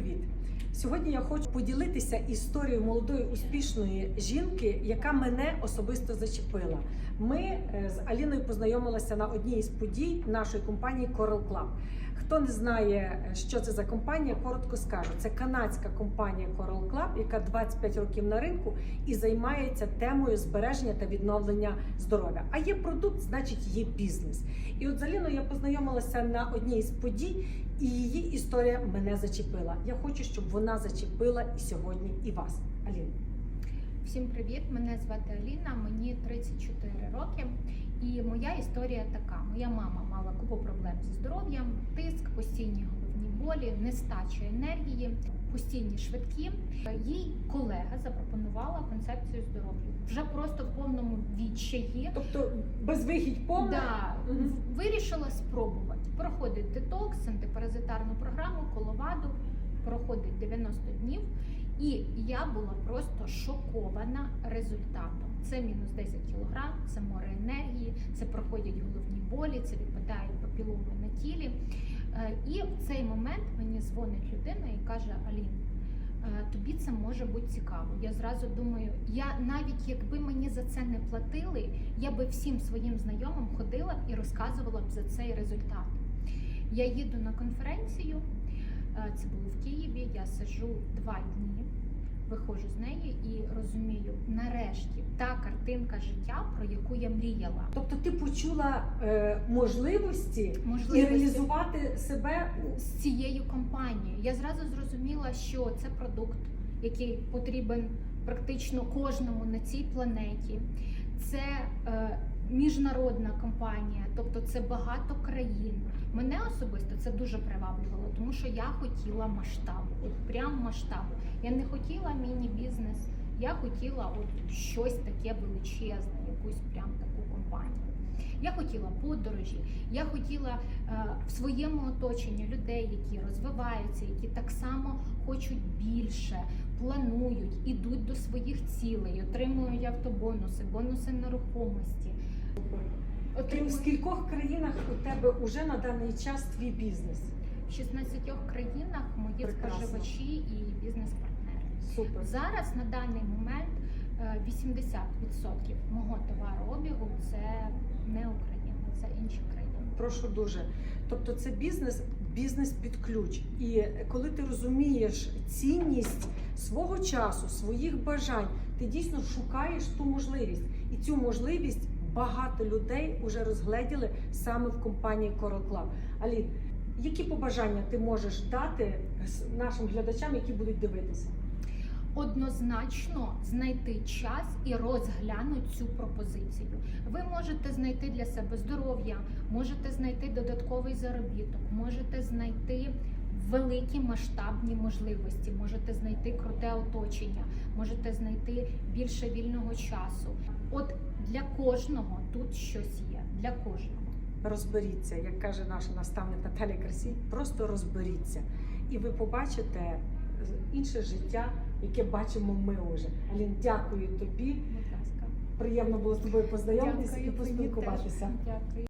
привіт! Сьогодні я хочу поділитися історією молодої успішної жінки, яка мене особисто зачепила. Ми е, з Аліною познайомилися на одній із подій нашої компанії Coral Club. Хто не знає, е, що це за компанія, коротко скажу. Це канадська компанія Coral Club, яка 25 років на ринку і займається темою збереження та відновлення здоров'я. А є продукт, значить є бізнес. І от з Аліною я познайомилася на одній із подій, і її історія мене зачепила. Я хочу, щоб вона зачепила і сьогодні, і вас. Аліна. Всім привіт! Мене звати Аліна, мені 34 роки. І моя історія така: моя мама мала купу проблем зі здоров'ям, тиск, постійні головні болі, нестача енергії, постійні швидкі. Їй колега запропонувала концепцію здоров'я вже просто в повному відчаї. Тобто безвихідь повна. Да, вирішила спробувати. Проходить детокс, антипаразитарну програму, коловаду, проходить 90 днів. І я була просто шокована результатом. Це мінус 10 кг, це море енергії, це проходять головні болі, це відпадають папіломи на тілі. Е, І в цей момент мені дзвонить людина і каже: Алін, е, тобі це може бути цікаво. Я зразу думаю, я навіть якби мені за це не платили, я би всім своїм знайомим ходила і розказувала б за цей результат. Я їду на конференцію, це було в Києві. Я сиджу два дні, виходжу з неї і розумію, нарешті та картинка життя, про яку я мріяла. Тобто ти почула е, можливості і реалізувати себе з цією компанією. Я зразу зрозуміла, що це продукт, який потрібен практично кожному на цій планеті. Це е, міжнародна компанія, тобто це багато країн. Мене особисто це дуже приваблювало, тому що я хотіла масштабу, от прям масштабу. Я не хотіла міні-бізнес, я хотіла от щось таке величезне, якусь прям таку компанію. Я хотіла подорожі, я хотіла е, в своєму оточенні людей, які розвиваються, які так само хочуть більше, планують, ідуть до своїх цілей, отримують автобонуси, бонуси нерухомості. Ти в скількох країнах у тебе вже на даний час твій бізнес? в 16 країнах мої Прекрасно. споживачі і бізнес-партнери. Супер. Зараз на даний момент е, 80% мого товарообігу це не Україна, це інші країни. Прошу дуже. Тобто це бізнес, бізнес під ключ. І коли ти розумієш цінність свого часу, своїх бажань, ти дійсно шукаєш ту можливість. І цю можливість багато людей вже розгледіли саме в компанії Club. Алін, які побажання ти можеш дати нашим глядачам, які будуть дивитися? Однозначно знайти час і розглянути цю пропозицію. Ви можете знайти для себе здоров'я, можете знайти додатковий заробіток, можете знайти великі масштабні можливості, можете знайти круте оточення, можете знайти більше вільного часу. От для кожного тут щось є. Для кожного. Розберіться, як каже наша наставник Наталія Красій, просто розберіться. І ви побачите інше життя, яке бачимо ми вже. Алін, дякую тобі. Будь ласка. Приємно було з тобою познайомитися і поспілкуватися. Дякую.